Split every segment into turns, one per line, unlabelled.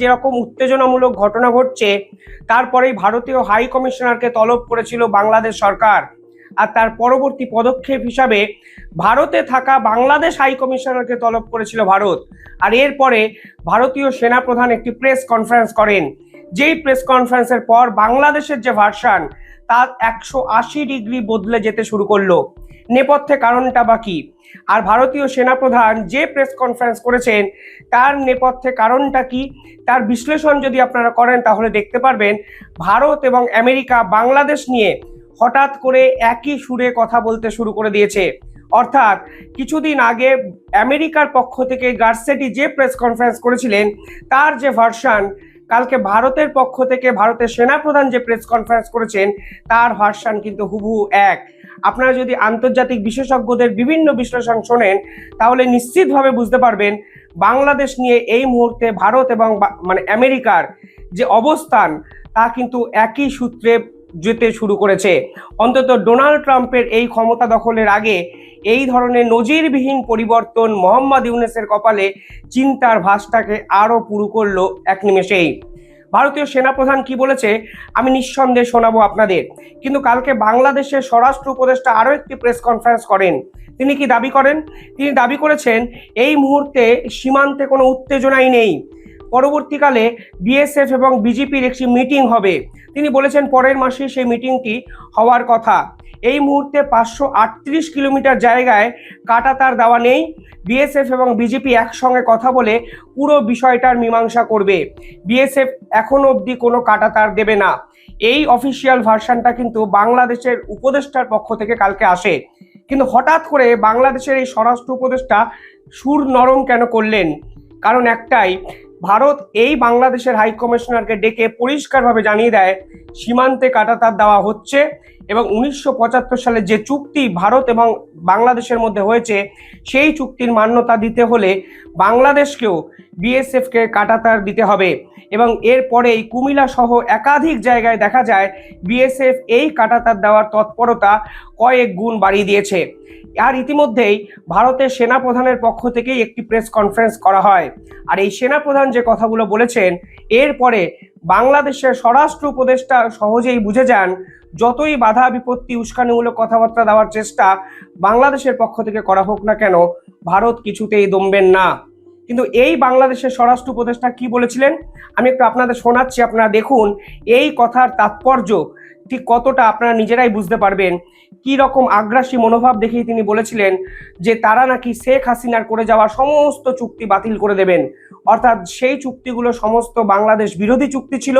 যেরকম উত্তেজনামূলক ঘটনা ঘটছে, তারপরেই ভারতীয় হাই কমিশনারকে তলব করেছিল বাংলাদেশ সরকার। আর তার পরবর্তী পদক্ষেপ হিসাবে ভারতে থাকা বাংলাদেশ হাই কমিশনারকে তলব করেছিল ভারত। আর এরপরে ভারতীয় সেনাপ্রধান একটি প্রেস কনফারেন্স করেন। যেই প্রেস কনফারেন্সের পর বাংলাদেশের যে ভার্সান তা একশো আশি ডিগ্রি বদলে যেতে শুরু করল। নেপথ্যে কারণটা বা কি? আর ভারতীয় সেনাপ্রধান যে প্রেস কনফারেন্স করেছেন, তার নেপথ্যে কারণটা কি? তার বিশ্লেষণ যদি আপনারা করেন, তাহলে দেখতে পারবেন ভারত এবং আমেরিকা বাংলাদেশ নিয়ে হঠাৎ করে একই সুরে কথা বলতে শুরু করে দিয়েছে। অর্থাৎ কিছুদিন আগে আমেরিকার পক্ষ থেকে গার্সেটি যে প্রেস কনফারেন্স করেছিলেন, তার যে ভার্সান কালকে ভারতের পক্ষ থেকে ভারতের সেনাপ্রধান যে প্রেস কনফারেন্স করেছেন, তার ভার্সান কিন্তু হুবহু এক। আপনারা যদি আন্তর্জাতিক বিশেষজ্ঞদের বিভিন্ন বিশ্লেষণ শোনেন, তাহলে নিশ্চিতভাবে বুঝতে পারবেন, বাংলাদেশ নিয়ে এই মুহূর্তে ভারত এবং মানে আমেরিকার যে অবস্থান, তা কিন্তু একই সূত্রে যেতে শুরু করেছে। অন্তত ডোনাল্ড ট্রাম্পের এই ক্ষমতা দখলের আগে এই ধরনের নজিরবিহীন পরিবর্তন মোহাম্মদ ইউনেসের কপালে চিন্তার ভাষটাকে আরও পুরু করল এক নিমেষেই। ভারতীয় সেনাপ্রধান কি বলেছে, আমি নিঃসন্দেহে শোনাবো আপনাদের। কিন্তু কালকে বাংলাদেশের স্বরাষ্ট্র উপদেষ্টা আরও একটি প্রেস কনফারেন্স করেন। তিনি কি দাবি করেন? তিনি দাবি করেছেন, এই মুহূর্তে সীমান্তে কোনো উত্তেজনাই নেই। পরবর্তীকালে বিএসএফ এবং বিজেপির একটি মিটিং হবে। তিনি বলেছেন, পরের মাসে সেই মিটিংটি হওয়ার কথা। এই মুহূর্তে পাঁচশো আটত্রিশ কিলোমিটার জায়গায় কাটাতার দেওয়া নেই। বিএসএফ এবং বিজেপি একসঙ্গে কথা বলে পুরো বিষয়টার মীমাংসা করবে। বিএসএফ এখনও অবধি কোনো কাটাতার দেবে না। এই অফিসিয়াল ভার্সানটা কিন্তু বাংলাদেশের উপদেষ্টার পক্ষ থেকে কালকে আসে। কিন্তু হঠাৎ করে বাংলাদেশের এই স্বরাষ্ট্র উপদেষ্টা সুর নরম কেন করলেন? কারণ একটাই, ভারত এই বাংলাদেশের হাই কমিশনারকে ডেকে পরিষ্কারভাবে জানিয়ে দেয়, সীমান্তে কাটাতার দেওয়া হচ্ছে। এবং উনিশশো পঁচাত্তর সালে যে চুক্তি ভারত এবং বাংলাদেশের মধ্যে হয়েছে, সেই চুক্তির মান্যতা দিতে হলে বাংলাদেশকেও বিএসএফকে কাটাতার দিতে হবে। এবং এরপরেই কুমিলা সহ একাধিক জায়গায় দেখা যায়, বিএসএফ এই কাটাতার দেওয়ার তৎপরতা কয়েক গুণ বাড়িয়ে দিয়েছে। আর ইতিমধ্যেই ভারতের সেনাপ্রধানের পক্ষ থেকেই একটি প্রেস কনফারেন্স করা হয়। আর এই সেনাপ্রধান যে কথাগুলো বলেছেন এরপরে বাংলাদেশের স্বরাষ্ট্র উপদেষ্টা সহজেই বুঝে যান, যতই বাধা বিপত্তি উস্কানিমূলক কথাবার্তা দেওয়ার চেষ্টা বাংলাদেশের পক্ষ থেকে করা হোক না কেন, ভারত কিছুতেই দমবেন না। কিন্তু এই বাংলাদেশের স্বরাষ্ট্র উপদেষ্টা কি বলেছিলেন? আমি একটু আপনাদের শোনাচ্ছি, আপনারা দেখুন, এই কথার তাৎপর্য ঠিক কতটা আপনারা নিজেরাই বুঝতে পারবেন? কি রকম আগ্রাসী মনোভাব দেখেই তিনি বলেছিলেন যে তারা নাকি শেখ হাসিনার করে যাওয়া সমস্ত চুক্তি বাতিল করে দেবেন। অর্থাৎ সেই চুক্তিগুলো সমস্ত বাংলাদেশ বিরোধী চুক্তি ছিল,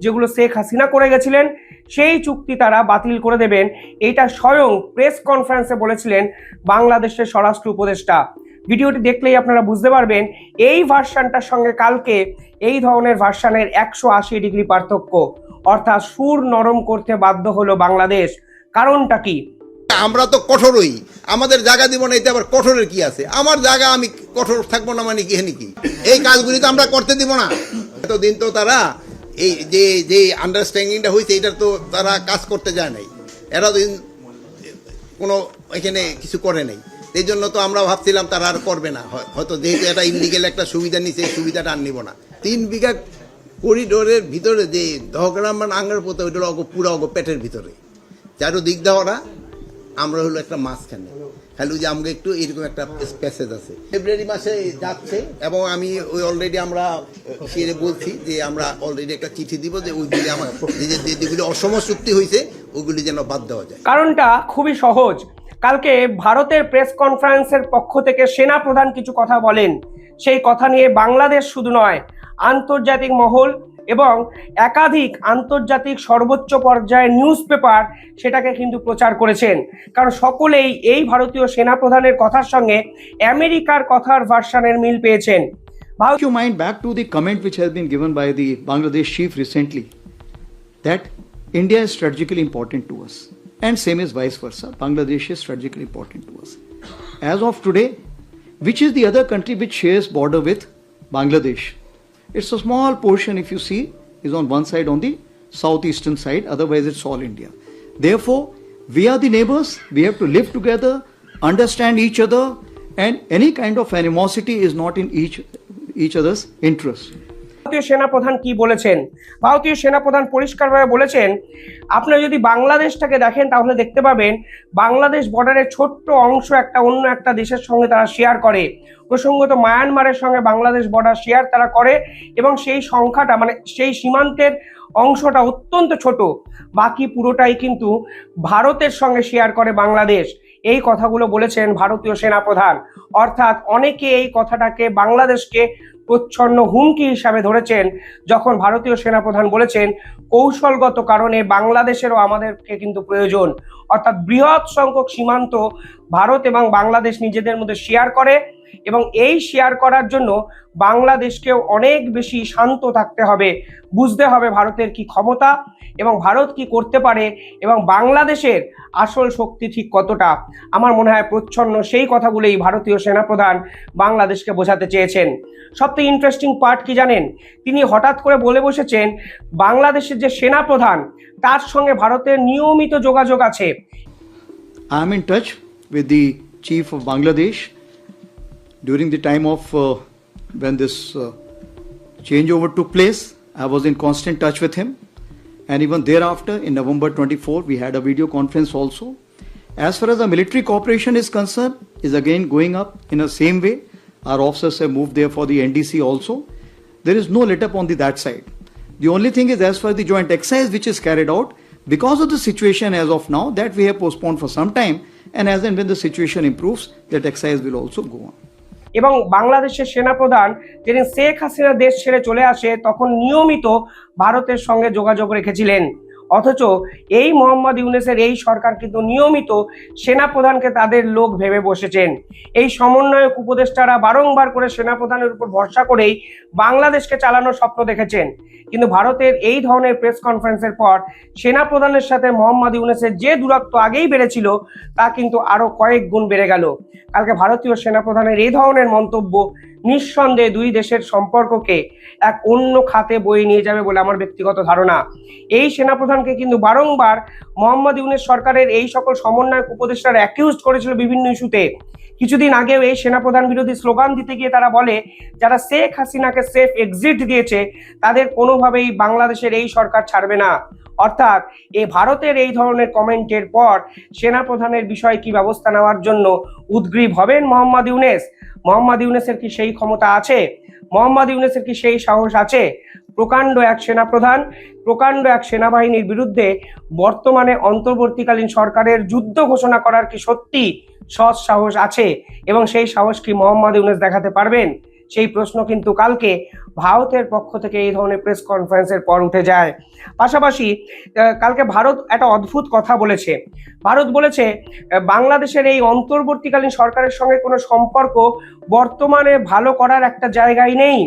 যেগুলো শেখ হাসিনা করে গেছিলেন। সেই চুক্তি তারা বাতিল করে দেবেন। এটা স্বয়ং প্রেস কনফারেন্সে বলেছিলেন বাংলাদেশের স্বরাষ্ট্র উপদেষ্টা। ভিডিওটি দেখলেই আপনারা বুঝতে পারবেন, এই ভার্সানটার সঙ্গে কালকে এই ধরনের ভার্সানের একশো আশি ডিগ্রি পার্থক্য। অর্থাৎ সুর নরম করতে বাধ্য হলো বাংলাদেশ। কারণটা কি?
আমরা তো কঠোরই। আমাদের জায়গা দিব না, এতে আবার কঠোরের কি আছে? আমার জায়গা আমি কঠোর থাকব না মানে কি হেনি কি এই কাজগুলি তো আমরা করতে দিব না। এতদিন তো তারা এই যে যে আন্ডারস্ট্যান্ডিংটা হয়েছে এটার তো তারা কাজ করতে যায় নাই। এরা দিন কোনো এখানে কিছু করে নাই। এই জন্য তো আমরা ভাবছিলাম তারা আর করবে না। হয়- হয়তো যেহেতু এটা ইনলিগেল একটা সুবিধা নিছে, এই সুবিধাটা আর নিব না। তিন বিঘা করিডোরের ভিতরে যে দহগ্রাম মানে আঙ্গার পোতা, ওইটা অগো পুরো অগো পেটের ভিতরে। চারো দিক দেওয়ারা আমরা হলো একটা মাঝখানে। ওই যে আমাকে একটু এরকম একটা প্যাসেজ আছে। ফেব্রুয়ারি মাসে যাচ্ছে, এবং আমি ওই অলরেডি আমরা সেরে বলছি যে আমরা অলরেডি একটা চিঠি দিব যে ওইগুলি আমার যেগুলি অসম চুক্তি হয়েছে ওইগুলি যেন বাদ দেওয়া যায়।
কারণটা খুবই সহজ। কালকে ভারতের প্রেস কনফারেন্সের পক্ষ থেকে সেনা প্রধান কিছু কথা বলেন। সেই কথা নিয়ে বাংলাদেশ শুধু নয় আন্তর্জাতিক মহল এবং একাধিক আন্তর্জাতিক সর্বোচ্চ পর্যায়ের নিউজ পেপার সেটাকে কিন্তু প্রচার করেছেন। কারণ সকলেই এই ভারতীয় সেনা প্রধানের কথার সঙ্গে আমেরিকার কথার ভার্সানের মিল পেয়েছেন।
Take your mind back to the comment which has been given by the Bangladesh chief recently that India is strategically important to us, and same is vice versa. Bangladesh is strategically important to us. As of today, which is the other country which shares border with Bangladesh? It's a small portion, if you see, is on one side on the southeastern side, otherwise, it's all India. Therefore, we are the neighbors, we have to live together, understand each other, and any kind of animosity is not in each, each other's interest.
ভারতীয় সেনাপ্রধান কি বলেছেন? ভারতীয় সেনাপ্রধান পরিষ্কারভাবে বলেছেন আপনারা যদি বাংলাদেশটাকে দেখেন তাহলে দেখতে পাবেন, বাংলাদেশ বর্ডারের ছোট্ট অংশ একটা, অন্য একটা দেশের সঙ্গে তারা শেয়ার করে। প্রসঙ্গত মায়ানমারের সঙ্গে বাংলাদেশ বর্ডার শেয়ার তারা করে এবং সেই সংখ্যাটা মানে সেই সীমান্তের অংশটা অত্যন্ত ছোট। বাকি পুরোটাই কিন্তু ভারতের সঙ্গে শেয়ার করে বাংলাদেশ। এই কথাগুলো বলেছেন ভারতীয় সেনাপ্রধান। অর্থাৎ অনেকে এই কথাটাকে বাংলাদেশকে প্রচ্ছন্ন হুমকি হিসাবে ধরেছেন, যখন ভারতীয় সেনাপ্রধান বলেছেন, কৌশলগত কারণে বাংলাদেশেরও আমাদেরকে কিন্তু প্রয়োজন। অর্থাৎ বৃহৎ সংখ্যক সীমান্ত ভারত এবং বাংলাদেশ নিজেদের মধ্যে শেয়ার করে এবং এই শেয়ার করার জন্য বাংলাদেশকেও অনেক বেশি শান্ত থাকতে হবে, বুঝতে হবে ভারতের কি ক্ষমতা এবং ভারত কি করতে পারে এবং বাংলাদেশের আসল শক্তি ঠিক কতটা। আমার মনে হয় প্রচ্ছন্ন সেই কথাগুলোই ভারতীয় সেনাপ্রধান বাংলাদেশকে বোঝাতে চেয়েছেন। সবথেকে ইন্টারেস্টিং পার্ট কি জানেন? তিনি হঠাৎ করে বলে বসেছেন, বাংলাদেশের যে সেনাপ্রধান, তার সঙ্গে ভারতের নিয়মিত যোগাযোগ আছে।
I am in touch with the chief of Bangladesh during the time of uh, when this uh, changeover took place. I was in constant touch with him, and even thereafter, in November 24, we had a video conference also. As far as the military cooperation is concerned, is again going up in the same way. Our officers have moved there for the NDC also. There is no let up on the that side. The only thing is, as far as the joint exercise which is carried out, because of the situation as of now, that we have postponed for some time, and as and when the situation improves, that exercise will also go on.
এবং বাংলাদেশের সেনাপ্রধান যেদিন শেখ হাসিনা দেশ ছেড়ে চলে আসে, তখন নিয়মিত ভারতের সঙ্গে যোগাযোগ রেখেছিলেন। অথচ এই মোহাম্মদ ইউনেসের এই সরকার কিন্তু নিয়মিত সেনাপ্রধানকে তাদের লোক ভেবে বসেছেন। এই সমন্বয়ক উপদেষ্টারা বারংবার করে সেনাপ্রধানের উপর ভরসা করেই বাংলাদেশকে চালানোর স্বপ্ন দেখেছেন। কিন্তু ভারতের এই ধরনের প্রেস কনফারেন্সের পর সেনাপ্রধানের সাথে মোহাম্মদ ইউনেসের যে দূরত্ব আগেই বেড়েছিল, তা কিন্তু আরও কয়েক গুণ বেড়ে গেল। কালকে ভারতীয় সেনাপ্রধানের এই ধরনের মন্তব্য নিঃসন্দেহে দুই দেশের সম্পর্ককে এক অন্য খাতে বয়ে নিয়ে যাবে বলে আমার ব্যক্তিগত ধারণা। এই সেনাপ্রধানকে কিন্তু বারংবার মোহাম্মদ ইউনের সরকারের এই সকল সমন্বয়ক উপদেষ্টার অ্যাকিউজ করেছিল বিভিন্ন ইস্যুতে। কিছুদিন আগেও এই সেনাপ্রধান বিরোধী স্লোগান দিতে গিয়ে তারা বলে, যারা শেখ হাসিনাকে সেফ এক্সিট দিয়েছে, তাদের কোনোভাবেই বাংলাদেশের এই সরকার ছাড়বে না। অর্থাৎ এই ভারতের এই ধরনের কমেন্টের পর সেনাপ্রধানের বিষয়ে কি ব্যবস্থা নেওয়ার জন্য উদ্গ্রীব হবেন মোহাম্মদ ইউনেস? মোহাম্মদ ইউনেসের কি সেই ক্ষমতা আছে? মোহাম্মদ ইউনেসের কি সেই সাহস আছে? প্রকাণ্ড এক সেনাপ্রধান, প্রকাণ্ড এক সেনাবাহিনীর বিরুদ্ধে বর্তমানে অন্তর্বর্তীকালীন সরকারের যুদ্ধ ঘোষণা করার কি সত্যি সৎ সাহস আছে? এবং সেই সাহস কি মোহাম্মদ ইউনেস দেখাতে পারবেন? সেই প্রশ্ন কিন্তু কালকে ভারতের পক্ষ থেকে এই ধরনের প্রেস কনফারেন্সের পর উঠে যায়। পাশাপাশি কালকে ভারত একটা অদ্ভুত কথা বলেছে। ভারত বলেছে বাংলাদেশের এই অন্তর্বর্তীকালীন সরকারের সঙ্গে কোনো সম্পর্ক বর্তমানে ভালো করার একটা জায়গায় নেই।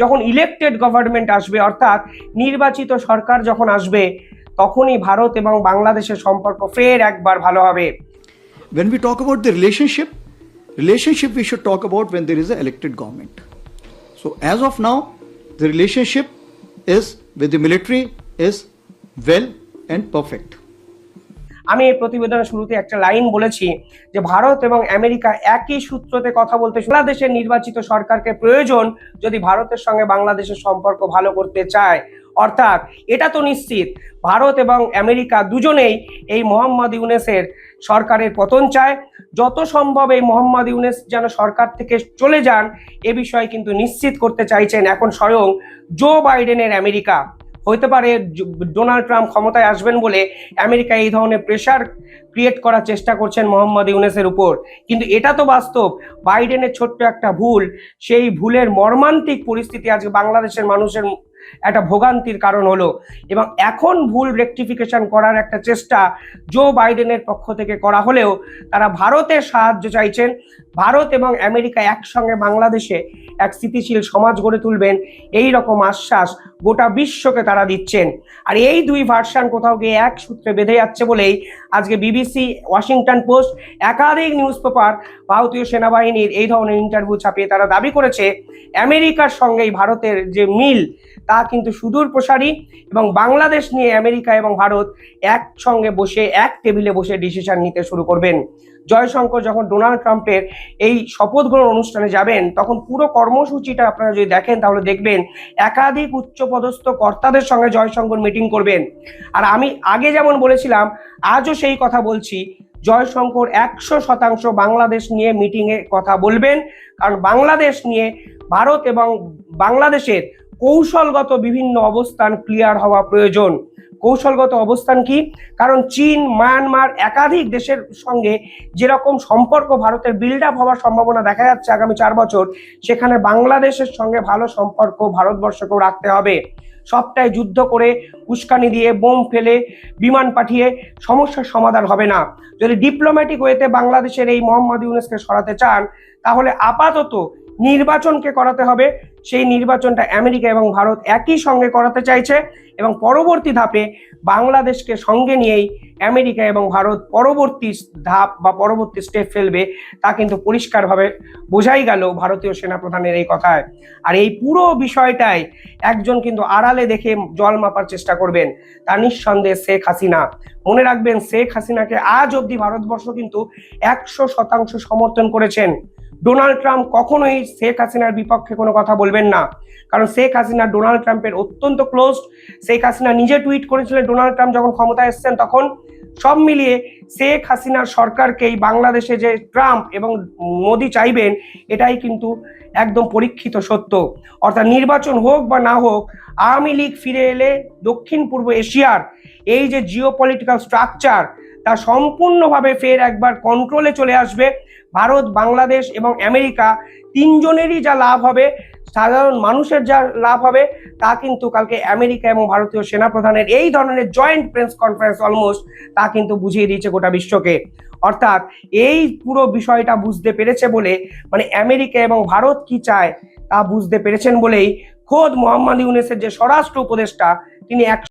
যখন ইলেকটেড গভর্নমেন্ট আসবে অর্থাৎ নির্বাচিত সরকার যখন আসবে তখনই ভারত এবং বাংলাদেশের সম্পর্ক ফের একবার ভালো হবে।
When we talk about the relationship, relationship we should talk about when there is an elected government. So as of now, the relationship is with the military is well and perfect.
আমি এই প্রতিবেদনের শুরুতে একটা line বলেছি যে ভারত এবং America একই সূত্রতে কথা বলতে বাংলাদেশের নির্বাচিত সরকারকে প্রয়োজন যদি ভারতের সঙ্গে বাংলাদেশের সম্পর্ক ভালো করতে চায় অর্থাৎ এটা তো নিশ্চিত, ভারত এবং আমেরিকা দুজনেই এই মোহাম্মদ ইউনেসের সরকারের পতন চায় যত সম্ভব এই মোহাম্মদ ইউনেস যেন সরকার থেকে চলে যান, এ বিষয়ে কিন্তু নিশ্চিত করতে চাইছেন এখন স্বয়ং জো বাইডেনের আমেরিকা। হতে পারে ডোনাল্ড ট্রাম্প ক্ষমতায় আসবেন বলে আমেরিকা এই ধরনের প্রেশার ক্রিয়েট করার চেষ্টা করছেন মোহাম্মদ ইউনেসের উপর। কিন্তু এটা তো বাস্তব, বাইডেনের ছোট্ট একটা ভুল, সেই ভুলের মর্মান্তিক পরিস্থিতি আজকে বাংলাদেশের মানুষের একটা ভোগান্তির কারণ হলো। এবং এখন ভুল রেকটিফিকেশন করার একটা চেষ্টা জো বাইডেনের পক্ষ থেকে করা হলেও তারা ভারতের সাহায্য চাইছেন। ভারত এবং আমেরিকা একসঙ্গে বাংলাদেশে এক স্থিতিশীল সমাজ গড়ে তুলবেন। এই রকম আশ্বাস গোটা বিশ্বকে তারা দিচ্ছেন। আর এই দুই ভার্সান কোথাও গিয়ে এক সূত্রে বেঁধে যাচ্ছে বলেই আজকে বিবিসি ওয়াশিংটন পোস্ট একাধিক নিউজ পেপার ভারতীয় সেনাবাহিনীর এই ধরনের ইন্টারভিউ ছাপিয়ে তারা দাবি করেছে, আমেরিকার সঙ্গেই ভারতের যে মিল তা কিন্তু সুদূর প্রসারী এবং বাংলাদেশ নিয়ে আমেরিকা এবং ভারত একসঙ্গে বসে, এক টেবিলে বসে ডিসিশন নিতে শুরু করবেন। জয়শঙ্কর যখন ডোনাল্ড ট্রাম্পের এই শপথ গ্রহণ অনুষ্ঠানে যাবেন, তখন পুরো কর্মসূচিটা আপনারা যদি দেখেন, তাহলে দেখবেন একাধিক উচ্চপদস্থ কর্তাদের সঙ্গে জয়শঙ্কর মিটিং করবেন। আর আমি আগে যেমন বলেছিলাম, আজও সেই কথা বলছি, জয়শঙ্কর একশো শতাংশ বাংলাদেশ নিয়ে মিটিংয়ে কথা বলবেন। কারণ বাংলাদেশ নিয়ে ভারত এবং বাংলাদেশের কৌশলগত বিভিন্ন অবস্থান ক্লিয়ার হওয়া প্রয়োজন। কৌশলগত অবস্থান কি? কারণ চীন, মায়ানমার একাধিক দেশের সঙ্গে যেরকম সম্পর্ক ভারতের বিল্ড আপ হওয়ার সম্ভাবনা দেখা যাচ্ছে আগামী চার বছর, সেখানে বাংলাদেশের সঙ্গে ভালো সম্পর্ক ভারতবর্ষকেও রাখতে হবে। সবটাই যুদ্ধ করে উস্কানি দিয়ে বোম ফেলে বিমান পাঠিয়ে সমস্যার সমাধান হবে না। যদি ডিপ্লোম্যাটিক ওয়েতে বাংলাদেশের এই মোহাম্মদ ইউনেসকে সরাতে চান, তাহলে আপাতত নির্বাচনকে করাতে হবে। সেই নির্বাচনটা আমেরিকা এবং ভারত একই সঙ্গে করাতে চাইছে এবং পরবর্তী ধাপে বাংলাদেশকে সঙ্গে নিয়েই আমেরিকা এবং ভারত পরবর্তী ধাপ বা পরবর্তী স্টেপ ফেলবে, তা কিন্তু পরিষ্কারভাবে বোঝাই গেল ভারতীয় সেনাপ্রধানের এই কথায়। আর এই পুরো বিষয়টাই একজন কিন্তু আড়ালে দেখে জল মাপার চেষ্টা করবেন, তা নিঃসন্দেহে শেখ হাসিনা। মনে রাখবেন শেখ হাসিনাকে আজ অবধি ভারতবর্ষ কিন্তু একশো শতাংশ সমর্থন করেছেন। ডোনাল্ড ট্রাম্প কখনোই শেখ হাসিনার বিপক্ষে কোনো কথা বলবেন না। কারণ শেখ হাসিনা ডোনাল্ড ট্রাম্পের অত্যন্ত ক্লোজ শেখ হাসিনা নিজে টুইট করেছিলেন, ডোনাল্ড ট্রাম্প যখন ক্ষমতায় এসছেন তখন সব মিলিয়ে শেখ হাসিনার সরকারকেই বাংলাদেশে যে ট্রাম্প এবং মোদি চাইবেন, এটাই কিন্তু একদম পরীক্ষিত সত্য। অর্থাৎ নির্বাচন হোক বা না হোক, আওয়ামী লীগ ফিরে এলে দক্ষিণ পূর্ব এশিয়ার এই যে জিও পলিটিক্যাল স্ট্রাকচার তা সম্পূর্ণভাবে ফের একবার কন্ট্রোলে চলে আসবে। ভারত, বাংলাদেশ এবং আমেরিকা তিনজনেরই যা লাভ হবে, সাধারণ মানুষের যা লাভ হবে, তা কিন্তু কালকে আমেরিকা এবং ভারতীয় সেনাপ্রধানের এই ধরনের জয়েন্ট প্রেস কনফারেন্স অলমোস্ট তা কিন্তু বুঝিয়ে দিয়েছে গোটা বিশ্বকে। অর্থাৎ এই পুরো বিষয়টা বুঝতে পেরেছে বলে মানে আমেরিকা এবং ভারত কি চায় তা বুঝতে পেরেছেন বলেই খোদ মোহাম্মদ ইউনেসের যে স্বরাষ্ট্র উপদেষ্টা, তিনি এক